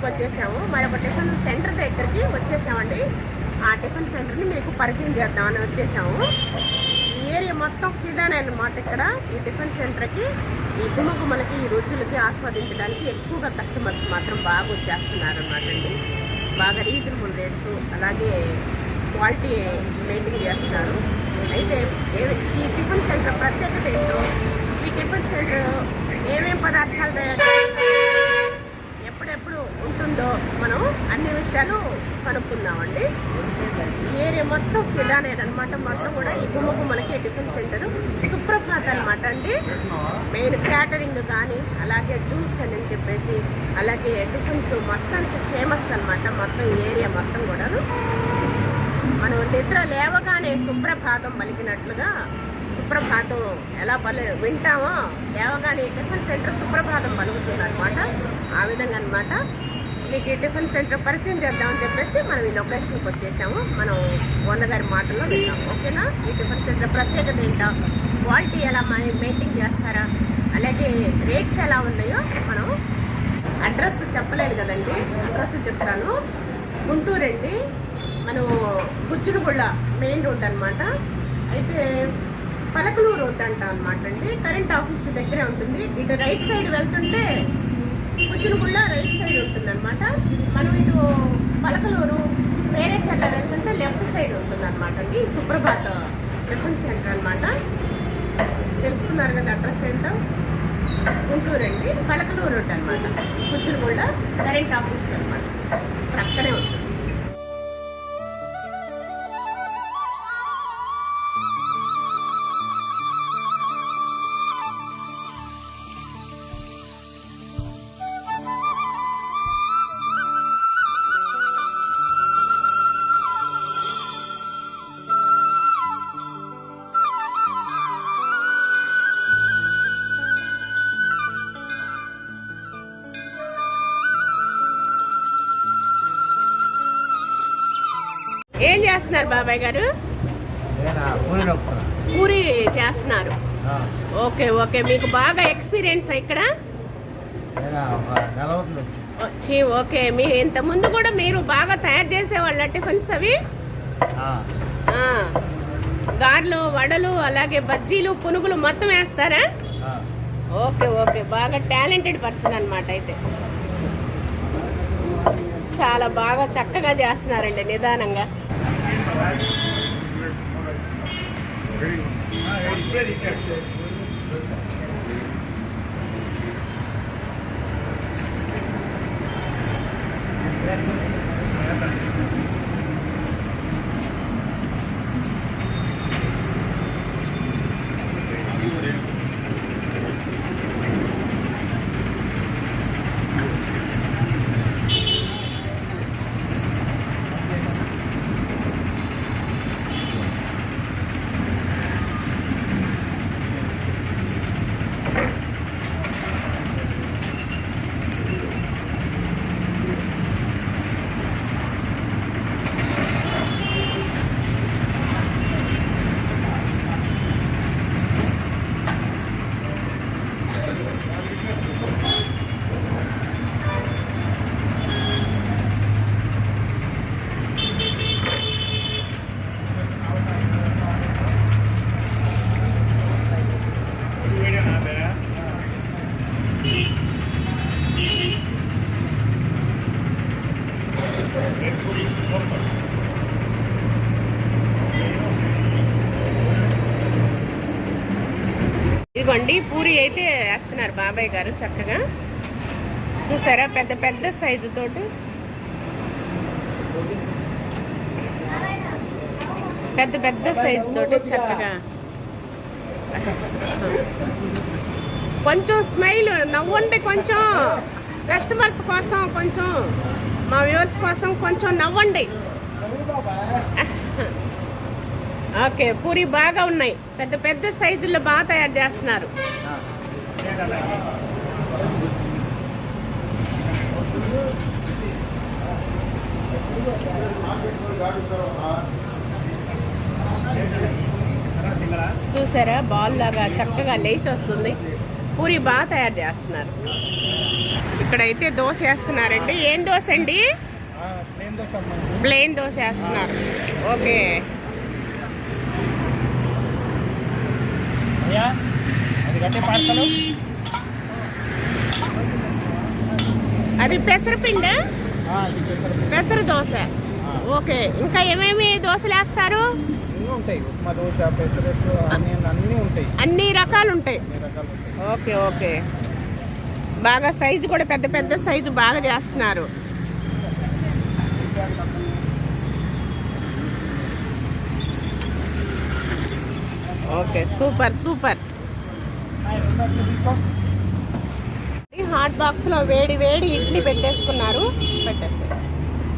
దగ్గరికి వచ్చేసాము. మరొక టిఫిన్ సెంటర్ దగ్గరికి వచ్చేసామండి. ఆ టిఫిన్ సెంటర్ని మీకు పరిచయం చేద్దామని వచ్చేసాము. ఈ ఏరియా మొత్తం ఫిదాన్ అనమాట ఇక్కడ. ఈ టిఫిన్ సెంటర్కి ఈ గుమగుమలకి ఈ రుచులకి ఆస్వాదించడానికి ఎక్కువగా కస్టమర్స్ మాత్రం బాగా వచ్చేస్తున్నారు అనమాట అండి. బాగా రీజనబుల్ రేట్స్ అలాగే క్వాలిటీ మెయింటైన్ చేస్తున్నారు. అయితే ఈ టిఫిన్ సెంటర్ ప్రత్యేకత ఏంటో? ఈ టిఫిన్ సెంటర్ ఏమేమి పదార్థాలు తయారు ఉంటుందో మనం అన్ని విషయాలు కనుక్కుందామండి. ఈ ఏరియా మొత్తం ఫిదానే అనమాట మొత్తం కూడా ఈ గుమ్మగుమ్మలకి టిఫిన్ సెంటర్ సుప్రభాత్ అనమాట అండి. మెయిన్ క్యాటరింగ్ కానీ అలాగే జ్యూస్ అని చెప్పేసి అలాగే టిఫిన్స్ మొత్తానికి ఫేమస్ అనమాట మొత్తం ఏరియా మొత్తం కూడా మనం నిద్ర లేవగానే సుప్రభాతం పలికినట్లుగా సుప్రభాతం ఎలా పలి వింటామో లేవగానే టిఫిన్ సెంటర్ సుప్రభాతం పలుకుతుంది అనమాట ఆ విధంగా అనమాట మీకు టిఫిన్ సెంటర్ పరిచయం చేద్దామని చెప్పేసి మనం ఈ లొకేషన్కి వచ్చేసాము. మనం ఓనర్ గారి మాటల్లో వింటాం ఓకేనా? ఈ టిఫిన్ సెంటర్ ప్రత్యేకత ఏంటో క్వాలిటీ ఎలా మెయింటైన్ చేస్తారా అలాగే రేట్స్ ఎలా ఉన్నాయో మనం అడ్రస్ చెప్పలేదు కదండి. అడ్రస్ చెప్తాను. గుంటూరు అండి. మనం గుజ్జులగుళ్ళ మెయిన్ రోడ్ అనమాట అయితే పలకలూరు రోడ్ అంట అనమాట అండి. కరెంట్ ఆఫీస్ దగ్గరే ఉంటుంది. ఇటు రైట్ సైడ్ వెళ్తుంటే గుజ్జులగుళ్ళ రైట్ సైడ్ ఉంటుంది అనమాట మనం ఇటు పలకలూరు వేరే చెల్ల వెళ్తుంటే లెఫ్ట్ సైడ్ ఉంటుంది అనమాట అండి. సుప్రభాత్ టిఫిన్ సెంటర్ అనమాట తెలుసుకున్నారు కదా అడ్రస్ ఏంటో గుంటూరు అండి. పలకలూరు ఉంటుంది అనమాట గుజ్జులగుళ్ళ కరెంట్ ఆఫీస్ అనమాట అక్కడే ఉంటుంది. ఏం చేస్తున్నారు బాబాయ్ గారు? పూరి చేస్తున్నారు. Okay okay. మీకు బాగా ఎక్స్పీరియన్స్ ఇక్కడ? వచ్చి. ఓకే. మీ ఇంత ముందు కూడా మీరు బాగా తయారు చేసేవాళ్ళ టిఫిన్స్ అవి? గారెలు వడలు అలాగే బజ్జీలు పునుగులు మొత్తం వేస్తారా. Okay okay. బాగా టాలెంటెడ్ పర్సన్ అనమాట అయితే. చాలా బాగా చక్కగా చేస్తున్నారండి నిదానంగా. ಹೇಳಿ ఇదిగోండి పూరి అయితే వేస్తున్నారు బాబాయ్ గారు చక్కగా. చూసారా పెద్ద పెద్ద సైజు తోటి. పెద్ద పెద్ద సైజు తోటి చక్కగా. కొంచెం స్మైల్ నవ్వండి కొంచెం. కస్టమర్స్ కోసం కొంచెం మా వ్యూవర్స్ కోసం కొంచెం నవ్వండి. ఓకే పూరి బాగా ఉన్నాయి. పెద్ద పెద్ద సైజుల్లో బాగా తయారు చేస్తున్నారు. చూసారా? బాల్ లాగా చక్కగా లేచి వస్తుంది. పూరి బాగా తయారు చేస్తున్నారు. ఇక్కడైతే దోశ వేస్తున్నారండి. ఏం దోశ అండి? ప్లేన్ దోశ ప్లెయిన్ దోశ వేస్తున్నారు. ఓకే. అయ్యా అది కట్టే పార్సలు అది పెసరపిండి. పెసర దోశ. ఓకే ఇంకా ఏమేమి దోశలు వేస్తారు? ఉంటాయి. ఉప్మా దోశ పెసరట్టు అన్నీ ఉంటాయి. అన్ని రకాలు ఉంటాయి. Okay okay. బాగా సైజు కూడా పెద్ద పెద్ద సైజు బాగా చేస్తున్నారు. Okay super super. హాట్ బాక్స్లో వేడి వేడి ఇడ్లీ పెట్టేసుకున్నారు. పెట్టేస్తారు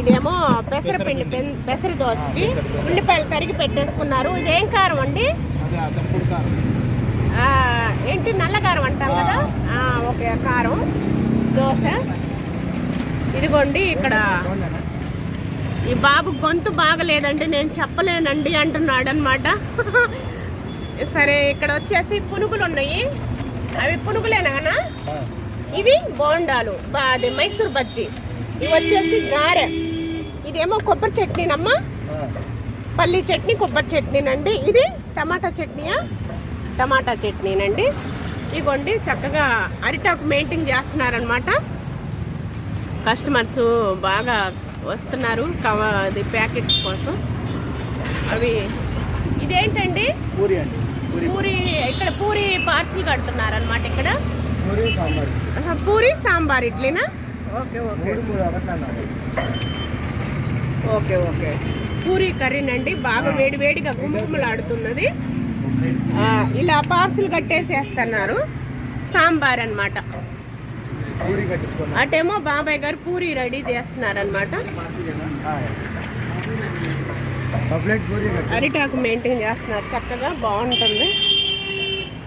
ఇదేమో పెసరపిండి పెసర దోశకి ఉల్లిపాయలు తరిగి పెట్టేసుకున్నారు. ఇదేం కారం అండి? ఏంటి నల్ల కారం అంటాం కదా? ఓకే కారం. దోశ. ఇదిగోండి ఇక్కడ. ఈ బాబు గొంతు బాగలేదండి నేను చెప్పలేనండి అంటున్నాడు అనమాట సరే ఇక్కడ వచ్చేసి పునుగులు ఉన్నాయి అవి పునుగులేనా ఇవి బోండాలు బా- అది మైసూర్ బజ్జీ. ఇవి వచ్చేసి గారె. ఇదేమో కొబ్బరి చట్నీనమ్మా? పల్లి చట్నీ కొబ్బరి చట్నీనండి. ఇది టమాటా చట్నీయా? టమాటా చట్నీనండి. ఇగోండి చక్కగా అరిటాకు మెయింటైన్ చేస్తున్నారనమాట కస్టమర్స్ బాగా వస్తున్నారు కవ అది ప్యాకెట్స్ కోసం. అవి ఇదేంటండి? పూరి అండి. పూరి. పూరి ఇక్కడ పూరి పార్సిల్ కడుతున్నారనమాట ఇక్కడ. పూరి సాంబార్ ఆహా, puri sambar ఇడ్లీనా? Okay okay. Okay okay. Puri కర్రీనండి బాగా వేడి వేడిగా ఇలా పార్సిల్ కట్టేసేస్తున్నారు. సాంబార్ అన్నమాట. పూరి కట్టించుకున్నాం. అటేమో బాబాయ్ గారు పూరి రెడీ చేస్తున్నారనమాట అరిటాకు మెయింటైన్ చేస్తున్నారు. చక్కగా బాగుంటుంది.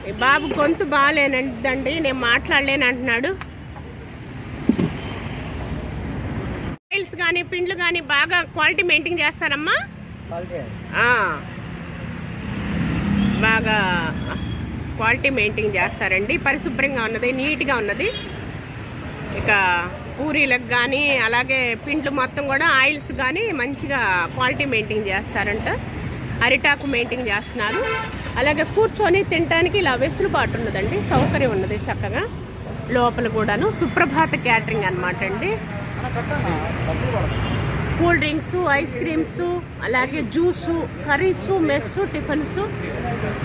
ఈ బాబు గొంతు బాగాలేనండి నేను మాట్లాడలేను అంటున్నాడు. టైల్స్ కానీ పిండ్లు కానీ బాగా క్వాలిటీ మెయింటైన్ చేస్తారమ్మా. బాగా క్వాలిటీ మెయింటైన్ చేస్తారండి. పరిశుభ్రంగా ఉన్నది నీట్గా ఉన్నది. ఇక పూరీలకు కానీ అలాగే పిండ్లు మొత్తం కూడా ఆయిల్స్ కానీ మంచిగా క్వాలిటీ మెయింటైన్ చేస్తారంట. అరిటాకు మెయింటైన్ చేస్తున్నారు. అలాగే కూర్చొని తినడానికి ఇలా వెసులుబాటు ఉన్నదండి. సౌకర్యం ఉన్నది చక్కగా. లోపల కూడాను సుప్రభాత క్యాటరింగ్ అనమాట అండి. కూల్ డ్రింక్స్ ఐస్ క్రీమ్స్ అలాగే జ్యూస్ కర్రీస్ మెస్ టిఫిన్స్.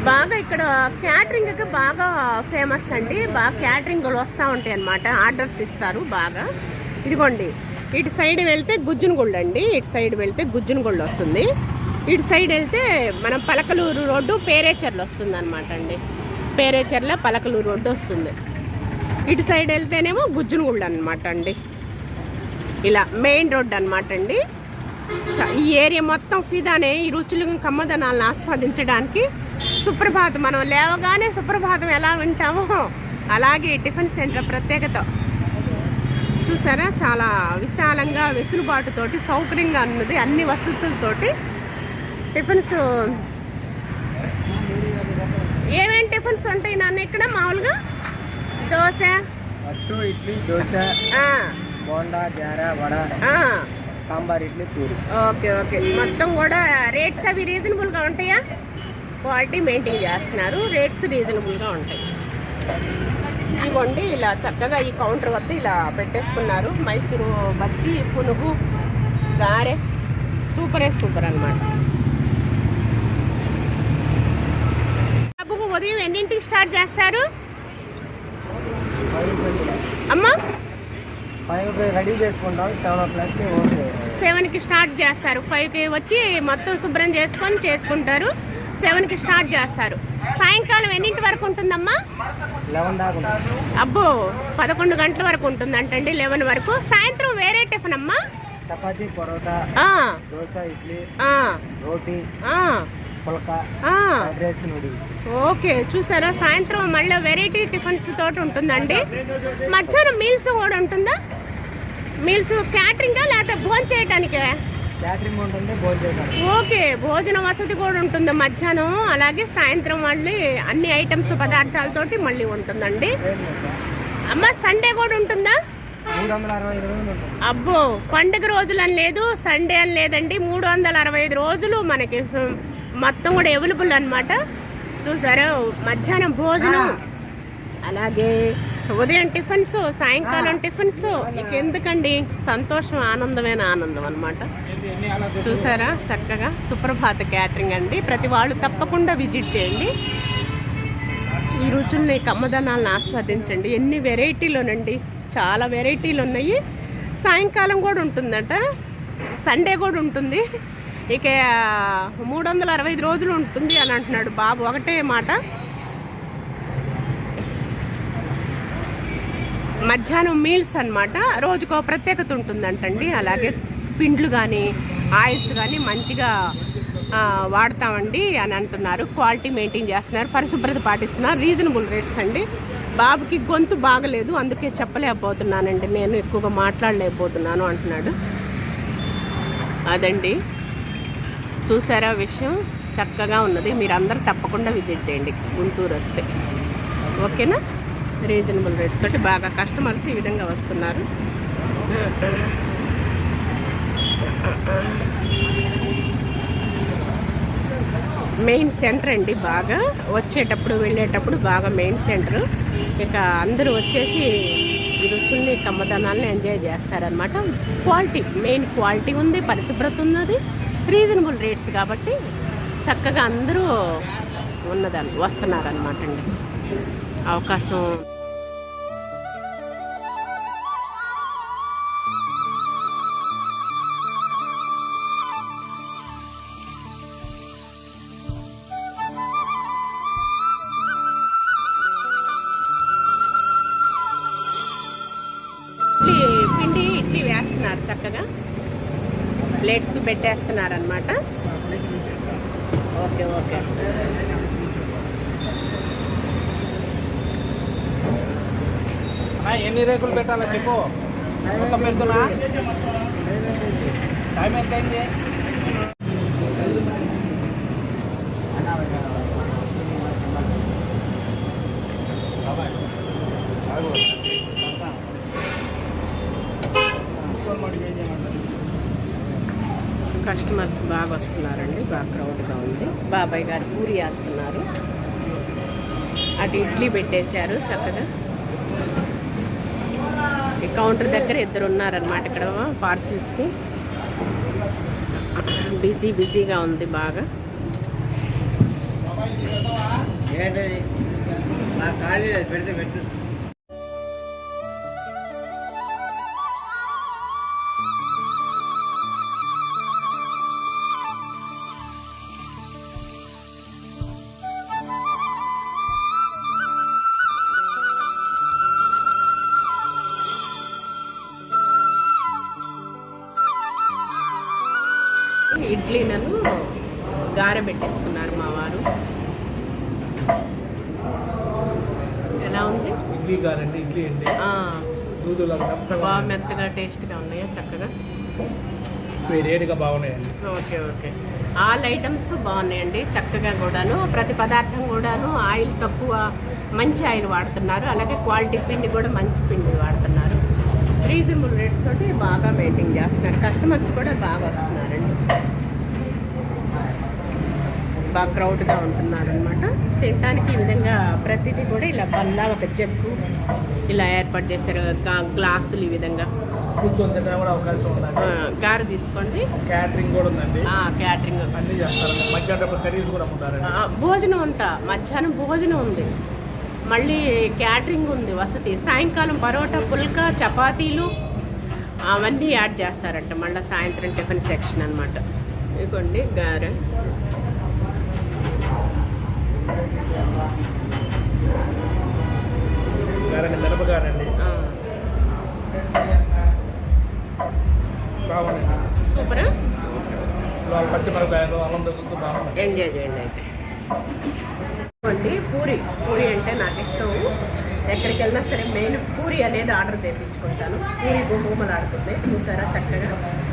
బాగా ఇక్కడ క్యాటరింగ్కి బాగా ఫేమస్ అండి. బాగా క్యాటరింగ్లు వస్తూ ఉంటాయి అన్నమాట. ఆర్డర్స్ ఇస్తారు బాగా. ఇదిగోండి ఇటు సైడ్ వెళ్తే గుజ్జునగుళ్ళు అండి. ఇటు సైడ్ వెళ్తే గుజ్జునగుళ్ళు వస్తుంది. ఇటు సైడ్ వెళ్తే మనం పలకలూరు రోడ్డు పేరేచర్లు వస్తుంది అనమాట అండి. పేరేచర్ల పలకలూరు రోడ్డు వస్తుంది. ఇటు సైడ్ వెళ్తేనేమో గుజ్జునగుళ్ళు అనమాట అండి. ఇలా మెయిన్ రోడ్ అన్నమాట అండి. ఈ ఏరియా మొత్తం ఫిదానే ఈ రుచులు కమ్మదనాలను ఆస్వాదించడానికి సుప్రభాతం. మనం లేవగానే సుప్రభాతం ఎలా వింటామో అలాగే టిఫిన్ సెంటర్ ప్రత్యేకత. చూసారా? చాలా విశాలంగా వెసులుబాటుతోటి సౌకర్యంగా ఉన్నది అన్ని వసతులతోటి టిఫిన్స్. ఏమేమి టిఫిన్స్ ఉంటాయి నాన్న ఇక్కడ మామూలుగా? దోశ? ఇడ్లీ దోశ. బోండా గార వడ. సాంబార్ ఇడ్లీ పూరి. Okay okay. మొత్తం కూడా రేట్స్ అవి రీజనబుల్గా ఉంటాయా? క్వాలిటీ మెయింటైన్ చేస్తున్నారు. రేట్స్ రీజనబుల్గా ఉంటాయి. ఇదిగోండి ఇలా చక్కగా ఈ కౌంటర్ వద్ద ఇలా పెట్టేసుకున్నారు. మైసూరు బజ్జి పునుగు గారె. సూపరే సూపర్ అన్నమాట. బాబు ఉదయం ఎన్నింటికి స్టార్ట్ చేస్తారు? అమ్మా! ఫైవ్ రెడీ చేసుకుంటాం సెవెన్ ఓ క్లాక్కి ఓకే. సెవెన్కి స్టార్ట్ చేస్తారు. ఫైవ్కి వచ్చి మొత్తం శుభ్రం చేసుకొని చేసుకుంటారు. సెవెన్కి స్టార్ట్ చేస్తారు. సాయంకాలం ఎన్నింటి వరకు ఉంటుందమ్మా? లెవెన్ దాకా ఉంటుంది. అబ్బో పదకొండు గంటల వరకు ఉంటుందంటండి లెవెన్ వరకు. సాయంత్రం వేరే టిఫిన్ అమ్మా? చపాతీ పరోటా దోశ ఇడ్లీ రోటీ ఓకే చూసారా? సాయంత్రం మళ్ళీ వెరైటీ టిఫిన్స్ తోటి ఉంటుందండి. మధ్యాహ్నం మీల్స్ కూడా ఉంటుందా? మీల్స్ క్యాటరింగా లేకపోతే భోజనం చేయటానికే? క్యాటరింగ్ ఉంటుంది భోజనం ఓకే భోజన వసతి కూడా ఉంటుంది మధ్యాహ్నం. అలాగే సాయంత్రం మళ్ళీ అన్ని ఐటమ్స్ పదార్థాలతోటి మళ్ళీ ఉంటుందండి. అమ్మ సండే కూడా ఉంటుందా? అబ్బో పండుగ రోజులు అని లేదు సండే అని లేదండి. మూడు వందల అరవై ఐదు రోజులు మనకి మొత్తం కూడా అవైలబుల్ అనమాట చూసారా మధ్యాహ్నం భోజనం. అలాగే ఉదయం టిఫిన్స్ సాయంకాలం టిఫిన్స్. ఇక ఎందుకండి సంతోషం ఆనందమైన ఆనందం అనమాట చూసారా? చక్కగా సుప్రభాత క్యాటరింగ్ అండి. ప్రతి వాళ్ళు తప్పకుండా విజిట్ చేయండి. ఈ రుచుల్ని కమ్మదనాలను ఆస్వాదించండి. ఎన్ని వెరైటీలోనండి. చాలా వెరైటీలు ఉన్నాయి సాయంకాలం కూడా ఉంటుందట. సండే కూడా ఉంటుంది. ఇక మూడు వందల అరవై ఐదు రోజులు ఉంటుంది అని అంటున్నాడు బాబు. ఒకటే మాట. మధ్యాహ్నం మీల్స్ అన్నమాట. రోజుకో ప్రత్యేకత ఉంటుందంటండి. అలాగే పిండ్లు కానీ ఆయిల్స్ కానీ మంచిగా వాడతామండి అని అంటున్నారు. క్వాలిటీ మెయింటైన్ చేస్తున్నారు. పరిశుభ్రత పాటిస్తున్నారు. రీజనబుల్ రేట్స్ అండి. బాబుకి గొంతు బాగలేదు. అందుకే చెప్పలేకపోతున్నానండి. నేను ఎక్కువగా మాట్లాడలేకపోతున్నాను అంటున్నాడు. అదండి. చూసారా విషయం? చక్కగా ఉన్నది. మీరు అందరూ తప్పకుండా విజిట్ చేయండి. గుంటూరు వస్తే. ఓకేనా? రీజనబుల్ రేట్స్ తోటి బాగా కస్టమర్స్ ఈ విధంగా వస్తున్నారు. మెయిన్ సెంటర్ అండి బాగా. వచ్చేటప్పుడు వెళ్ళేటప్పుడు బాగా మెయిన్ సెంటర్. ఇక అందరూ వచ్చేసి రుచుల్ని కమ్మదనాన్ని ఎంజాయ్ చేస్తారనమాట క్వాలిటీ మెయిన్ క్వాలిటీ ఉంది పరిశుభ్రత ఉన్నది రీజనబుల్ రేట్స్ కాబట్టి చక్కగా అందరూ ఉన్నదాన్ని వస్తున్నారనమాట అండి. అవకాశం పెట్టేస్తున్నారనమాట ఓకే ఓకే. ఎన్ని రేకులు పెట్టాలో చెప్పు. మొత్తం పెడుతున్నా. టైం ఎంత అయింది కస్టమర్స్ బాగా వస్తున్నారండి బాగా క్రౌడ్గా ఉంది బాబాయ్ గారు పూరి వేస్తున్నారు అటు ఇడ్లీ పెట్టేశారు చక్కగా. కౌంటర్ దగ్గర ఇద్దరు ఉన్నారనమాట ఇక్కడ పార్సిల్స్కి. బిజీ బిజీగా ఉంది బాగా. పెడితే పెట్టు ఇడ్లీలను గారె పెట్టించుకున్నారు మా వారు. ఎలా ఉంది? ఇడ్లీ కారండి ఇడ్లీ అండి. బాగా మెత్తగా టేస్ట్గా ఉన్నాయా చక్కగా? వేడిగా బాగున్నాయండి. Okay okay. ఆల్ ఐటమ్స్ బాగున్నాయండి చక్కగా కూడాను. ప్రతి పదార్థం కూడాను ఆయిల్ తక్కువ మంచి ఆయిల్ వాడుతున్నారు. అలాగే క్వాలిటీ పిండి కూడా మంచి పిండి వాడుతున్నారు. రీజనబుల్ రేట్స్ తోటి బాగా మెయింటైన్ చేస్తున్నారు. కస్టమర్స్ కూడా బాగా వస్తున్నారండి. బాగా క్రౌడ్గా ఉంటున్నారు అనమాట తినడానికి ఈ విధంగా ప్రతిదీ కూడా ఇలా బల్లాగా ఒక జగ్గు ఇలా ఏర్పాటు చేశారు. గ్లాసులు ఈ విధంగా. గారె తీసుకోండి. క్యాటరింగ్ కూడా ఉందండి. క్యాటరింగ్ అన్నీ చేస్తారండి మధ్యాహ్నం కర్రీస్ కూడా భోజనం అంట మధ్యాహ్నం భోజనం ఉంది. మళ్ళీ క్యాటరింగ్ ఉంది వసతి. సాయంకాలం పరోటా పుల్కా చపాతీలు అవన్నీ యాడ్ చేస్తారంట. మళ్ళీ సాయంత్రం టిఫిన్ సెక్షన్ అనమాట ఇదిగోండి గారె గారండి మిరపగారండి సూపర్? అల్లం ఎంజాయ్ చేయండి అయితే. అండి పూరి. పూరి అంటే నాకు ఇష్టం. ఎక్కడికి వెళ్ళినా సరే మెయిన్ పూరి అనేది ఆర్డర్ చేయించుకుంటాను. పూరి గుమ్మలు ఆడుతుంది చూసారా చక్కగా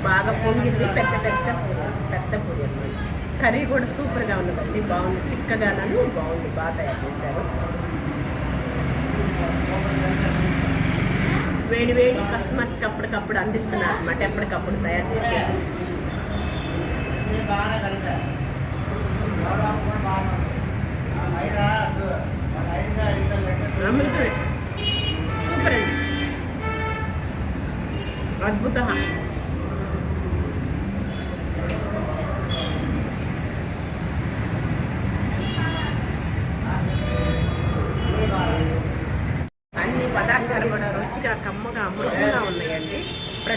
బాగా పొంగింది పెద్ద పెద్ద పూరి. పెద్ద పూరి అన్నమాట. కర్రీ కూడా సూపర్గా ఉన్నదండి బాగుంది. చిక్కగానను బాగుంది. బాగా తయారు చేశారు. వేడి వేడి కస్టమర్స్కి అప్పటికప్పుడు అందిస్తున్నారు అనమాట ఎప్పటికప్పుడు తయారు చేసేది. అమృతం సూపర్ అండి. అద్భుత అన్ని పదార్థాలు కూడా రుచిగా కమ్మగా అమృతంగా ఉన్నాయండి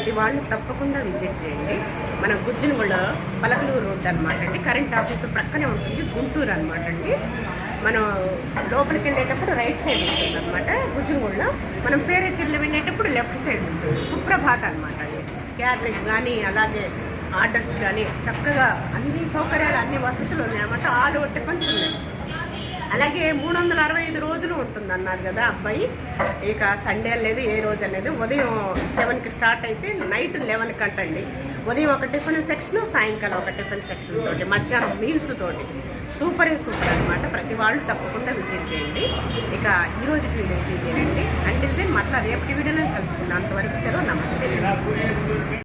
ప్రతి వాళ్ళు తప్పకుండా విజిట్ చేయండి. మన గుజ్జునగూడ పలకలూరు రోడ్ అనమాట అండి. కరెంట్ ఆఫీస్ ప్రక్కనే ఉంటుంది గుంటూరు అనమాట అండి. మనం లోపలికి వెళ్ళేటప్పుడు రైట్ సైడ్ ఉంటుంది అనమాట గుజ్జునగూడలో మనం పేరే చెల్లి వెళ్ళేటప్పుడు లెఫ్ట్ సైడ్ ఉంటుంది. సుప్రభాత్ అనమాట అండి. క్యాటరింగ్ కానీ అలాగే ఆర్డర్స్ కానీ చక్కగా అన్ని సౌకర్యాలు అన్ని వసతులు ఉన్నాయన్నమాట ఆల్ టిఫిన్స్ ఉన్నాయి. అలాగే మూడు వందల అరవై ఐదు రోజులు ఉంటుంది అన్నారు కదా అబ్బాయి. ఇక సండే లేదు ఏ రోజు అనేది ఉదయం సెవెన్కి స్టార్ట్ అయితే నైట్ లెవెన్ కట్టండి ఉదయం ఒక టిఫిన్ సెక్షన్ సాయంకాలం ఒక టిఫిన్ సెక్షన్ తోటి మధ్యాహ్నం మీల్స్ తోటి. సూపరే సూపర్ అనమాట ప్రతి వాళ్ళు తప్పకుండా విజిట్ చేయండి. ఇక ఈ రోజు వీడియో ఇదేనండి అంటే మళ్ళీ రేపటి వీడియోలో కలుసుకుందాం. అంతవరకు సెలవు నమస్తే.